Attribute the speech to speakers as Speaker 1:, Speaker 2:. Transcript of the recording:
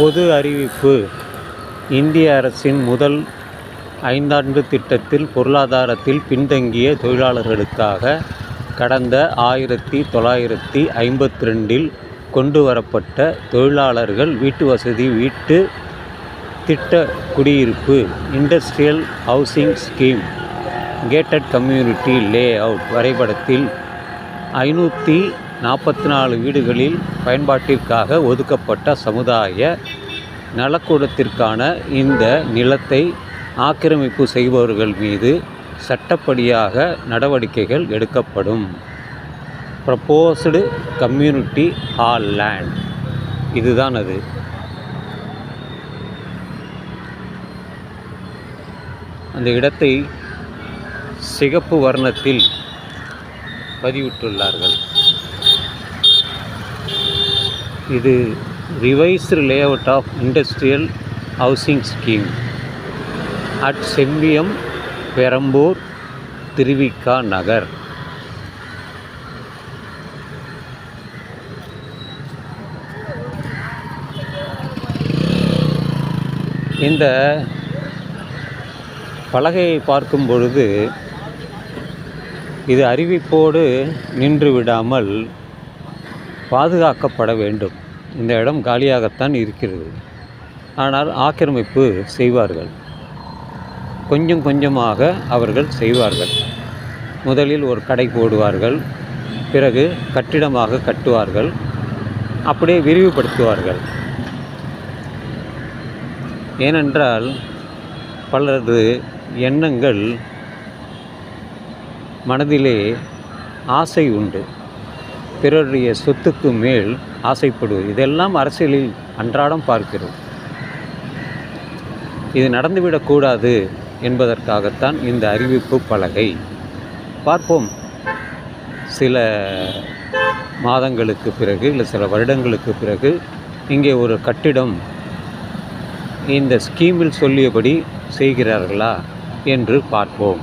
Speaker 1: பொது அறிவிப்பு. இந்திய அரசின் முதல் ஐந்தாண்டு திட்டத்தில் பொருளாதாரத்தில் பின்தங்கிய தொழிலாளர்களுக்காக கடந்த ஆயிரத்தி தொள்ளாயிரத்தி ஐம்பத்தி ரெண்டில் கொண்டு வரப்பட்ட தொழிலாளர்கள் வீட்டு வசதி வீட்டு திட்ட குடியிருப்பு industrial housing scheme gated community layout வரைபடத்தில் ஐநூற்றி நாற்பத்தி நாலு வீடுகளில் பயன்பாட்டிற்காக ஒதுக்கப்பட்ட சமுதாய நலக்கூடத்திற்கான இந்த நிலத்தை ஆக்கிரமிப்பு செய்பவர்கள் மீது சட்டப்படியாக நடவடிக்கைகள் எடுக்கப்படும். ப்ரப்போஸ்டு கம்யூனிட்டி ஹால் லேண்ட் இதுதான் அது. அந்த இடத்தை சிகப்பு வர்ணத்தில் பதிவிட்டுள்ளார்கள். இது revised layout of industrial housing scheme at Sembiyam Perambur Thiruvika Nagar இந்த பலகையை பார்க்கும் பொழுது இது அறிவிப்போடு நின்று விடாமல் பாதுகாக்கப்பட வேண்டும். இந்த இடம் காலியாகத்தான் இருக்கிறது. ஆனால் ஆக்கிரமிப்பு செய்வார்கள். கொஞ்சம் கொஞ்சமாக அவர்கள் செய்வார்கள். முதலில் ஒரு கடை போடுவார்கள். பிறகு கட்டிடமாக கட்டுவார்கள். அப்படியே விரிவுபடுத்துவார்கள். ஏனென்றால் பலரது எண்ணங்கள் மனதிலே ஆசை உண்டு. பிறருடைய சொத்துக்கு மேல் ஆசைப்படுவது இதெல்லாம் அரசியலில் அன்றாடம் பார்க்கிறோம். இது நடந்துவிடக்கூடாது என்பதற்காகத்தான் இந்த அறிவிப்பு பலகை. பார்ப்போம். சில மாதங்களுக்கு பிறகு இல்லை சில வருடங்களுக்கு பிறகு இங்கே ஒரு கட்டிடம் இந்த ஸ்கீமில் சொல்லியபடி செய்கிறார்களா என்று பார்ப்போம்.